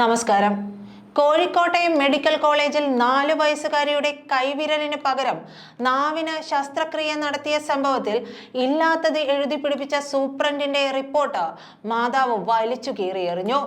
നമസ്കാരം. കോഴിക്കോട്ടെ മെഡിക്കൽ കോളേജിൽ നാല് വയസ്സുകാരിയുടെ കൈവിരലിന് പകരം നാവിന് ശസ്ത്രക്രിയ നടത്തിയ സംഭവത്തിൽ ഇല്ലാത്തത് എഴുതി പിടിപ്പിച്ച സൂപ്രണ്ടിന്റെ റിപ്പോർട്ട് മാതാവ് വലിച്ചു കീറിയെറിഞ്ഞു.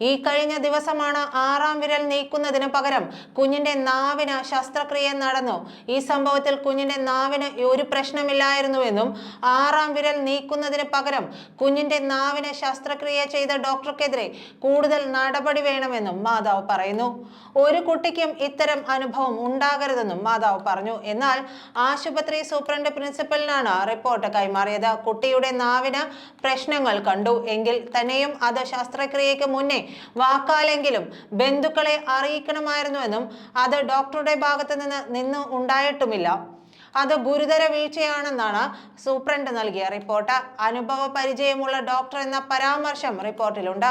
ഈ കഴിഞ്ഞ ദിവസമാണ് ആറാം വിരൽ നീക്കുന്നതിന് പകരം കുഞ്ഞിന്റെ നാവിന് ശസ്ത്രക്രിയ നടന്നു. ഈ സംഭവത്തിൽ കുഞ്ഞിന്റെ നാവിന് ഒരു പ്രശ്നമില്ലായിരുന്നുവെന്നും ആറാം വിരൽ നീക്കുന്നതിന് പകരം കുഞ്ഞിന്റെ നാവിന് ശസ്ത്രക്രിയ ചെയ്ത ഡോക്ടർക്കെതിരെ കൂടുതൽ നടപടി വേണമെന്നും മാതാവ് പറയുന്നു. ഒരു കുട്ടിക്കും ഇത്തരം അനുഭവം ഉണ്ടാകരുതെന്നും മാതാവ് പറഞ്ഞു. എന്നാൽ ആശുപത്രി സൂപ്രണ്ട് പ്രിൻസിപ്പലിനാണ് റിപ്പോർട്ട് കൈമാറിയത്. കുട്ടിയുടെ നാവിന് പ്രശ്നങ്ങൾ കണ്ടു. എങ്കിൽ തന്നെയും അത് ശസ്ത്രക്രിയയ്ക്ക് മുന്നേ വാക്കാലെങ്കിലും ബന്ധുക്കളെ അറിയിക്കണമായിരുന്നുവെന്നും അത് ഡോക്ടറുടെ ഭാഗത്തു നിന്ന് നിന്ന് ഉണ്ടായിട്ടുമില്ല. അത് ഗുരുതര വീഴ്ചയാണെന്നാണ് സൂപ്രണ്ട് നൽകിയ റിപ്പോർട്ട്. അനുഭവ പരിചയമുള്ള ഡോക്ടർ എന്ന പരാമർശം റിപ്പോർട്ടിലുണ്ട്.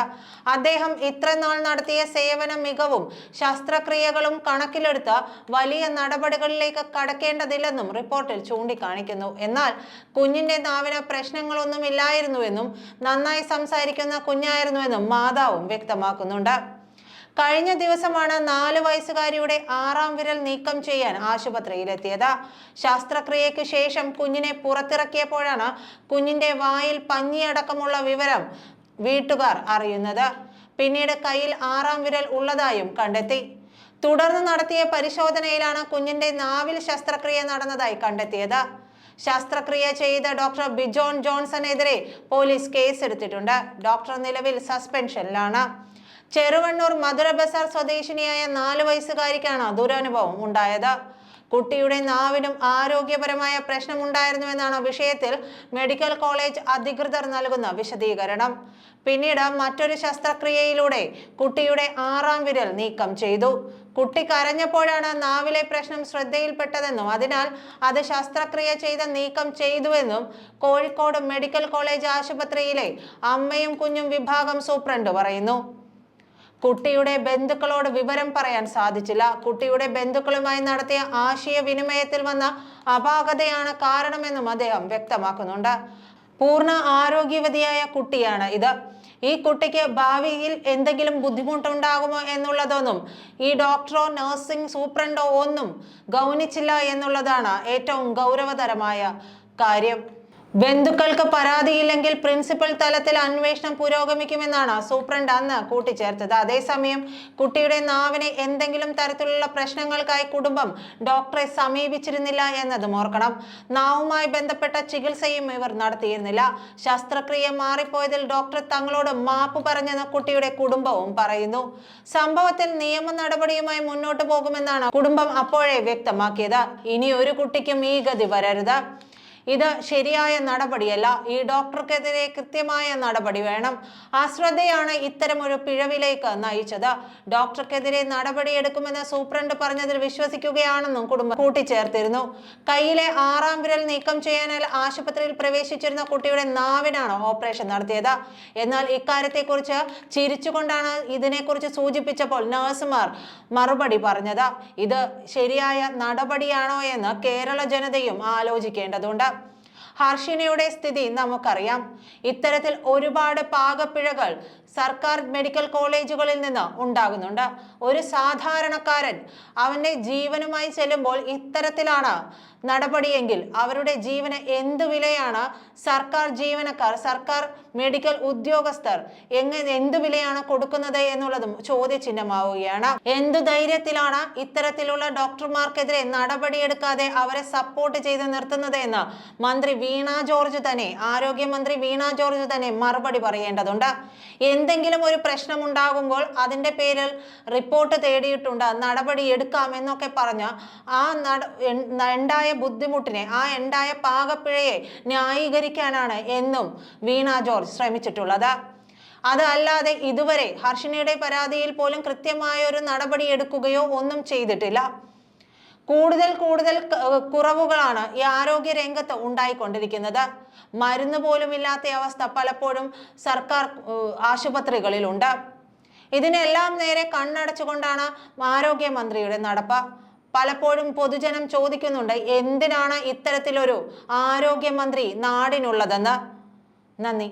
അദ്ദേഹം ഇത്രനാൾ നടത്തിയ സേവന മികവും ശസ്ത്രക്രിയകളും കണക്കിലെടുത്ത് വലിയ നടപടികളിലേക്ക് കടക്കേണ്ടതില്ലെന്നും റിപ്പോർട്ടിൽ ചൂണ്ടിക്കാണിക്കുന്നു. എന്നാൽ കുഞ്ഞിന്റെ നാവിന് പ്രശ്നങ്ങളൊന്നും ഇല്ലായിരുന്നുവെന്നും നന്നായി സംസാരിക്കുന്ന കുഞ്ഞായിരുന്നുവെന്നും മാതാവും വ്യക്തമാക്കുന്നുണ്ട്. കഴിഞ്ഞ ദിവസമാണ് നാല് വയസ്സുകാരിയുടെ ആറാം വിരൽ നീക്കം ചെയ്യാൻ ആശുപത്രിയിലെത്തിയത്. ശസ്ത്രക്രിയയ്ക്ക് ശേഷം കുഞ്ഞിനെ പുറത്തിറക്കിയപ്പോഴാണ് കുഞ്ഞിന്റെ വായിൽ പഞ്ഞിയടക്കമുള്ള വിവരം വീട്ടുകാർ അറിയുന്നത്. പിന്നീട് കയ്യിൽ ആറാം വിരൽ ഉള്ളതായും കണ്ടെത്തി. തുടർന്ന് നടത്തിയ പരിശോധനയിലാണ് കുഞ്ഞിന്റെ നാവിൽ ശസ്ത്രക്രിയ നടന്നതായി കണ്ടെത്തിയത്. ശസ്ത്രക്രിയ ചെയ്ത ഡോക്ടർ ബിജോൺ ജോൺസണെതിരെ പോലീസ് കേസെടുത്തിട്ടുണ്ട്. ഡോക്ടർ നിലവിൽ സസ്പെൻഷനിലാണ്. ചെറുവണ്ണൂർ മധുര ബസാർ സ്വദേശിനിയായ നാല് വയസ്സുകാരിക്കാണ് ദുരനുഭവം ഉണ്ടായത്. കുട്ടിയുടെ നാവിനും ആരോഗ്യപരമായ പ്രശ്നമുണ്ടായിരുന്നുവെന്നാണ് വിഷയത്തിൽ മെഡിക്കൽ കോളേജ് അധികൃതർ നൽകുന്ന വിശദീകരണം. പിന്നീട് മറ്റൊരു ശസ്ത്രക്രിയയിലൂടെ കുട്ടിയുടെ ആറാം വിരൽ നീക്കം ചെയ്തു. കുട്ടി കരഞ്ഞപ്പോഴാണ് നാവിലെ പ്രശ്നം ശ്രദ്ധയിൽപ്പെട്ടതെന്നും അതിനാൽ അത് ശസ്ത്രക്രിയ ചെയ്ത് നീക്കം ചെയ്തുവെന്നും കോഴിക്കോട് മെഡിക്കൽ കോളേജ് ആശുപത്രിയിലെ അമ്മയും കുഞ്ഞും വിഭാഗം സൂപ്രണ്ട് പറയുന്നു. കുട്ടിയുടെ ബന്ധുക്കളോട് വിവരം പറയാൻ സാധിച്ചില്ല. കുട്ടിയുടെ ബന്ധുക്കളുമായി നടത്തിയ ആശയവിനിമയത്തിൽ വന്ന അപാകതയാണ് കാരണമെന്നും അദ്ദേഹം വ്യക്തമാക്കുന്നുണ്ട്. പൂർണ ആരോഗ്യവതിയായ കുട്ടിയാണ് ഇത്. ഈ കുട്ടിക്ക് ഭാവിയിൽ എന്തെങ്കിലും ബുദ്ധിമുട്ടുണ്ടാകുമോ എന്നുള്ളതൊന്നും ഈ ഡോക്ടറോ നഴ്സിംഗ് സൂപ്രണ്ടോ ഒന്നും ഗൗനിച്ചില്ല എന്നുള്ളതാണ് ഏറ്റവും ഗൗരവതരമായ കാര്യം. ബന്ധുക്കൾക്ക് പരാതിയില്ലെങ്കിൽ പ്രിൻസിപ്പൽ തലത്തിൽ അന്വേഷണം പുരോഗമിക്കുമെന്നാണ് സൂപ്രണ്ട് അന്ന് കൂട്ടിച്ചേർത്തത്. അതേസമയം കുട്ടിയുടെ നാവിന് എന്തെങ്കിലും തരത്തിലുള്ള പ്രശ്നങ്ങൾക്കായി കുടുംബം ഡോക്ടറെ സമീപിച്ചിരുന്നില്ല എന്നതും ഓർക്കണം. നാവുമായി ബന്ധപ്പെട്ട ചികിത്സയും ഇവർ നടത്തിയിരുന്നില്ല. ശസ്ത്രക്രിയ മാറിപ്പോയതിൽ ഡോക്ടർ തങ്ങളോട് മാപ്പ് പറഞ്ഞെന്ന് കുട്ടിയുടെ കുടുംബവും പറയുന്നു. സംഭവത്തിൽ നിയമ നടപടിയുമായി മുന്നോട്ട് പോകുമെന്നാണ് കുടുംബം അപ്പോഴേ വ്യക്തമാക്കിയത്. ഇനി ഒരു കുട്ടിക്കും ഈ ഗതി വരരുത്. ഇത് ശരിയായ നടപടിയല്ല. ഈ ഡോക്ടർക്കെതിരെ കൃത്യമായ നടപടി വേണം. അശ്രദ്ധയാണ് ഇത്തരം ഒരു പിഴവിലേക്ക് നയിച്ചത്. ഡോക്ടർക്കെതിരെ നടപടിയെടുക്കുമെന്ന് സൂപ്രണ്ട് പറഞ്ഞതിൽ വിശ്വസിക്കുകയാണെന്നും കുടുംബം കൂട്ടിച്ചേർത്തിരുന്നു. കയ്യിലെ ആറാം വിരൽ നീക്കം ചെയ്യാനാൽ ആശുപത്രിയിൽ പ്രവേശിച്ചിരുന്ന കുട്ടിയുടെ നാവിനാണ് ഓപ്പറേഷൻ നടത്തിയത്. എന്നാൽ ഇക്കാര്യത്തെക്കുറിച്ച് ചിരിച്ചുകൊണ്ടാണ് ഇതിനെക്കുറിച്ച് സൂചിപ്പിച്ചപ്പോൾ നഴ്സുമാർ മറുപടി പറഞ്ഞത്. ഇത് ശരിയായ നടപടിയാണോ എന്ന് കേരള ജനതയും ആലോചിക്കേണ്ടതുണ്ട്. ഹർഷിനയുടെ സ്ഥിതി നമുക്കറിയാം. ഇത്തരത്തിൽ ഒരുപാട് പാകപ്പിഴകൾ സർക്കാർ മെഡിക്കൽ കോളേജുകളിൽ നിന്ന് ഉണ്ടാകുന്നുണ്ട്. ഒരു സാധാരണക്കാരൻ അവന്റെ ജീവനുമായി ചെല്ലുമ്പോൾ ഇത്തരത്തിലാണ് നടപടിയെങ്കിൽ അവരുടെ ജീവന് എന്ത് വിലയാണ് സർക്കാർ ജീവനക്കാർ സർക്കാർ മെഡിക്കൽ ഉദ്യോഗസ്ഥർ എങ്ങനെ എന്ത് വിലയാണ് കൊടുക്കുന്നത് എന്നുള്ളതും ചോദ്യചിഹ്നമാവുകയാണ്. എന്തു ധൈര്യത്തിലാണ് ഇത്തരത്തിലുള്ള ഡോക്ടർമാർക്കെതിരെ നടപടിയെടുക്കാതെ അവരെ സപ്പോർട്ട് ചെയ്ത് നിർത്തുന്നത് എന്ന് മന്ത്രി വീണ ജോർജ് തന്നെ ആരോഗ്യമന്ത്രി വീണ ജോർജ് തന്നെ മറുപടി പറയേണ്ടതുണ്ട്. എന്തെങ്കിലും ഒരു പ്രശ്നം ഉണ്ടാകുമ്പോൾ അതിന്റെ പേരിൽ റിപ്പോർട്ട് തേടിയിട്ടുണ്ട് നടപടി എടുക്കാം എന്നൊക്കെ പറഞ്ഞ് ആ ഉണ്ടായ ബുദ്ധിമുട്ടിനെ ആ ഉണ്ടായ പാകപ്പിഴയെ ന്യായീകരിക്കാനാണ് എന്നും വീണ ജോർജ് ശ്രമിച്ചിട്ടുള്ളത്. അത് അല്ലാതെ ഇതുവരെ ഹർഷിനിയുടെ പരാതിയിൽ പോലും കൃത്യമായ ഒരു നടപടി എടുക്കുകയോ ഒന്നും ചെയ്തിട്ടില്ല. കൂടുതൽ കൂടുതൽ കുറവുകളാണ് ഈ ആരോഗ്യ രംഗത്ത് ഉണ്ടായിക്കൊണ്ടിരിക്കുന്നത്. മരുന്ന് പോലും ഇല്ലാത്ത അവസ്ഥ പലപ്പോഴും സർക്കാർ ആശുപത്രികളിലുണ്ട്. ഇതിനെല്ലാം നേരെ കണ്ണടച്ചുകൊണ്ടാണ് ആരോഗ്യമന്ത്രിയുടെ നടപ്പ്. പലപ്പോഴും പൊതുജനം ചോദിക്കുന്നുണ്ട് എന്തിനാണ് ഇത്തരത്തിലൊരു ആരോഗ്യമന്ത്രി നാടിനുള്ളതെന്ന്? നന്ദി.